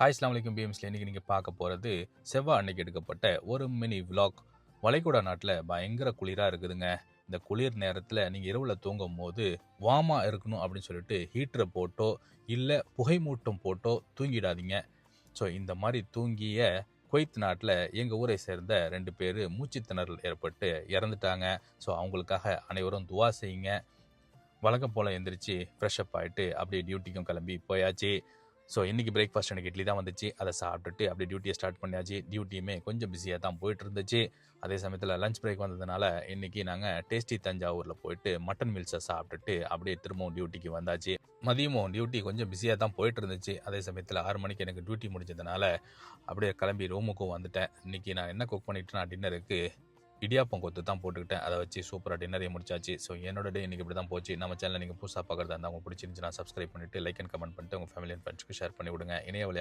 Hi இஸ்லாம் வலைக்கும் பிஎம்ஸ்ல இன்றைக்கி நீங்கள் பார்க்க போகிறது செவ்வாய் அன்னைக்கு எடுக்கப்பட்ட ஒரு மினி விலாக் வளைகுடா நாட்டில் பயங்கர குளிராக இருக்குதுங்க. இந்த குளிர் நேரத்தில் நீங்கள் இரவில் தூங்கும் போது வார்மாக இருக்கணும் அப்படின்னு சொல்லிட்டு ஹீட்டரை போட்டோ இல்லை புகை மூட்டம் போட்டோ தூங்கிடாதீங்க. ஸோ இந்த மாதிரி தூங்கிய குவைத் நாட்டில் எங்கள் ஊரை சேர்ந்த ரெண்டு பேர் மூச்சுத்திணறல் ஏற்பட்டு இறந்துட்டாங்க. ஸோ அவங்களுக்காக அனைவரும் துவா செய்யுங்க. வழக்கம் போல் எந்திரிச்சு ஃப்ரெஷ் அப் ஆகிட்டு அப்படியே டியூட்டிக்கும் கிளம்பி போயாச்சு. ஸோ இன்றைக்கி பிரேக்ஃபாஸ்ட் எனக்கு இட்லி தான் வந்துச்சு. அதை சாப்பிட்டுட்டு அப்படியே டியூட்டியை ஸ்டார்ட் பண்ணியாச்சு. டியூட்டியுமே கொஞ்சம் பிஸியாக தான் போயிட்டு இருந்துச்சு அதே சமயத்தில் லஞ்ச் பிரேக் வந்ததுனால இன்றைக்கி நாங்கள் டேஸ்டி தஞ்சாவூரில் போயிட்டு மட்டன் மீல்ஸை சாப்பிட்டுட்டு அப்படியே திரும்பவும் டியூட்டிக்கு வந்தாச்சு. மதியமும் டியூட்டி கொஞ்சம் பிஸியாக தான் போயிட்டு இருந்துச்சு அதே சமயத்தில் ஆறு மணிக்கு எனக்கு டியூட்டி முடிஞ்சதுனால அப்படியே கிளம்பி ரூமுக்கும் வந்துட்டேன். இன்றைக்கி நான் என்ன குக் பண்ணிட்டேன்னா டின்னருக்கு இடியாப்பம் கொத்து தான் போட்டுக்கிட்டேன். அதை வச்சு சூப்பராக டின்னரே முடிச்சாச்சு. ஸோ என்னோட டே இன்றைக்கி இப்படி தான் போச்சு. நம்ம சேனலில் நீங்கள் புதுசாக பார்க்குறதா இருந்தால் உங்களுக்கு பிடிச்சிருந்துச்சுன்னா சப்ஸ்கிரைப் பண்ணிவிட்டு லைக் அண்ட் கமெண்ட் பண்ணிட்டு உங்கள் ஃபேமிலி அண்ட் ஃப்ரெண்ட்ஸ்க்கு ஷேர் பண்ணி விடுங்க இணைய வழியாக